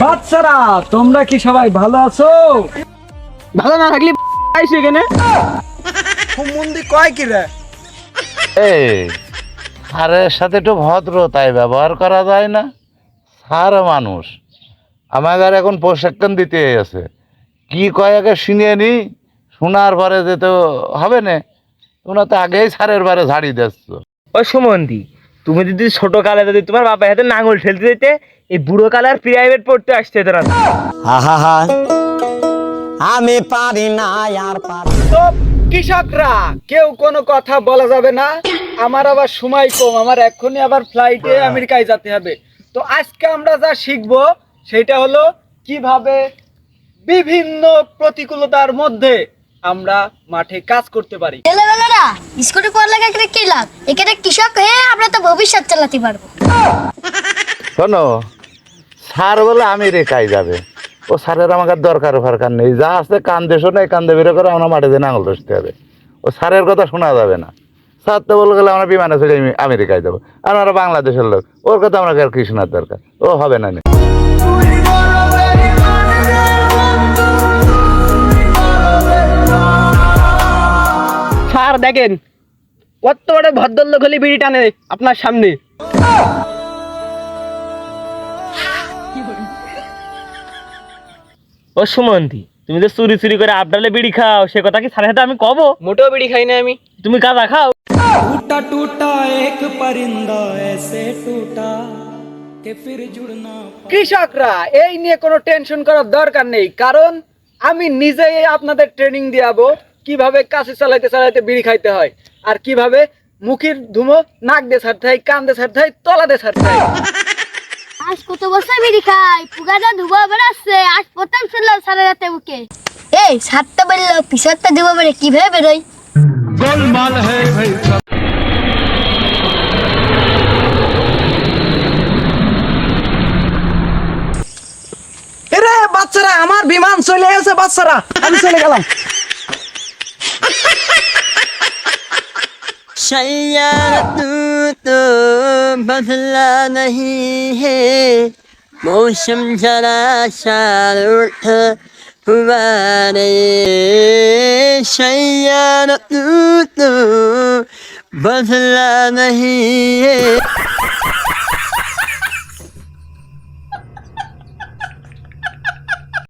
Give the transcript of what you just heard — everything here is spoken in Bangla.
বাচ্চারা তোমরা কি সবাই ভালো আছো? ভালো না থাকলে আইস এখানে? মন্দি কয় কি রে? এই স্যারের সাথে একটু ভদ্রতায় ব্যবহার করা যায় না? স্যার মানুষ। আমাদের এখন প্রশিক্ষণ দিতে আছে কি কয় আগে শুনিয়ে নি? শোনার পরে যে তো হবে না তোমরা তো আগেই স্যারের বারে ঝাড়ি দিচ্ছ ও সুমন্তি তুমি যদি ছোট কালে যদি তোমার বাবার হাতে নাঙল ঠেলতে দিতে এই বুড়ো কালার প্রাইভেট পড়তে আসতে তোরা আহা আমি পারি না আর পারি তো কৃষকরা কেউ কোনো কথা বলা যাবে না। আমার আবার সময় কম আমার এক্ষুনি আবার ফ্লাইটে আমেরিকায় যেতে হবে। তো আজকে আমরা যা শিখব সেটা হলো কীভাবে বিভিন্ন প্রতিকূলতার মধ্যে আমরা মাঠে কাজ করতে পারি। ছেলেবেলারা স্কুলে পড়ালেখা করে কি লাভ? এখানে কৃষক হয়ে আমরা তো ভবিষ্যৎ চালাতে পারব। শোনো স্যার বলে আমেরিকায় যাবে। ও স্যারের আমাকে দরকার ফারকার নেই। যা আছে কান্দে শোনে কান্দে বেরো করে আমরা মাঠে দিয়ে নাঙল দোষতে হবে। ও স্যারের কথা শোনা যাবে না। স্যার তো বলে গেলে আমরা বিমানে চলে আমেরিকায় যাব। আর আমরা বাংলাদেশের লোক ওর কথা আমরা আর কি শোনার দরকার। ও হবে না। স্যার দেখেন কত বড় ভদ্রলোক হলে বিড়ি টানে আপনার সামনে। ও সুমন্তি তুমি তো চুরি চুরি করে আবডালে বিড়ি খাও সে কথা কি স্যারের সাথে আমি কব? মোটেও বিড়ি খাই না আমি। তুমি কাদা খাও? টুটা টুটা এক পরিন্দা এসে টুটা কৃষকরা এই নিয়ে কোনো টেনশন করার দরকার নেই কারণ আমি নিজেই আপনাদের ট্রেনিং দিয়াবো। কীভাবে কাশি চালাইতে চালাইতে বিড়ি খাইতে হয়? আর কীভাবে মুখের ধুমো নাক দিয়ে ছাড়তে হয় কান দিয়ে ছাড়তে হয় তলা দিয়ে ছাড়তে হয়? আজ কত বছর বিড়ি খাই? পুগাটা ধুবো বেড়াচ্ছে আজ প্রথম শুনলাম সারা রাতে বুকে এই সাতটা বেরলো পিছরটা ধুবো বেড়ে কীভাবে বেরোয়? এরে বাচ্চারা আমার বিমান চলে গেছে বাচ্চারা আমি চলে গেলাম। सैयारा तू तो बदला नहीं है मौसम जरा सा उठ हुआ रे सैयारा तू तो बदला नहीं है